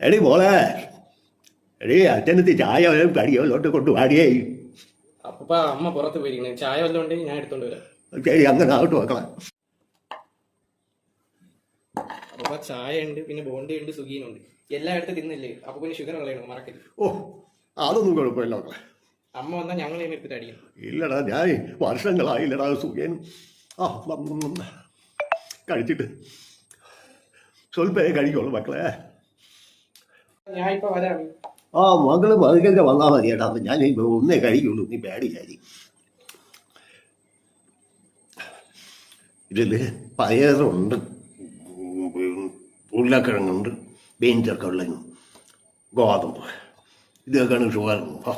എടി മോളെ എടി അച്ഛനത്തി ചായ വല്ലതും കടിയോട്ട് കൊണ്ട് വാടിയേ അപ്പ അമ്മ പുറത്ത് പോയിരിക്കണേ ചായ വല്ലതും ഉണ്ടെങ്കിൽ ഞാൻ എടുത്തോണ്ട് വരാം. ശരി അങ്ങനെ ആവട്ടെ മക്കളെ അപ്പൊ ചായ ഉണ്ട് പിന്നെ ബോണ്ടി ഉണ്ട് സുഖീനുണ്ട് എല്ലായിടത്തും തിന്നില്ലേ? അപ്പൊ പിന്നെ ഷുഗർ കളയണം മറക്കരുത്. ഓ അതൊന്നും കുഴപ്പമില്ല മക്കളെ. അമ്മ വന്നാൽ ഞങ്ങൾ തന്നെ എടുത്തിട്ട് അടിക്കണം ഇല്ലടാ ഞാൻ വർഷങ്ങളായില്ലടാ സുഖേനും ആ ഉം, ഉം, ഉം. കഴിച്ചിട്ട്. സ്വൽപ്പേ കഴിക്കുള്ളൂ മക്കളെ. ആ മകൾ മകൾക്ക് വന്നാൽ മതി ഏട്ടാ. അപ്പം ഞാൻ ഒന്നേ കഴിക്കുള്ളൂ നീ പേടിയായി ഇതിൽ പയറുണ്ട്. ഉരുളക്കിഴങ്ങുണ്ട്. ബീൻസൊക്കെ ഉള്ള ഗോതമ്പ്. ഇതൊക്കെയാണ് ഷുഗർ. ഓ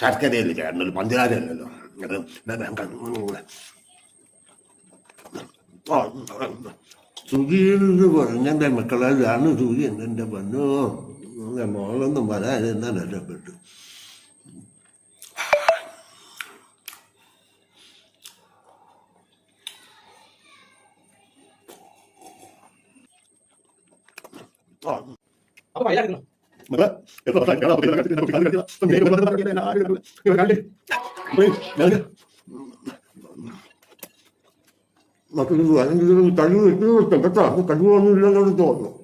ശർക്കരയല്ലേ ചേട്ടനല്ലോ പഞ്ചാരയല്ലല്ലോ സുഖിയെന്ന് പറഞ്ഞെന്റെ മക്കളെ ഇതാണ് സുഖി. എന്റെ പൊന്നോ? എന്റെ മോളൊന്നും വരാതിരുന്നാൽ രക്ഷപ്പെട്ടു അപ്പൊ കഴിവ് മക്കളെ എത്ര കാണാൻ പറ്റില്ല കണ്ടിട്ട്? നമുക്ക് കണ്ടിട്ട് ഇപ്പം നേരെ വന്ന്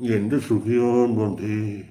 എന്റെ സുഖിയോൻ ബന്ധേ?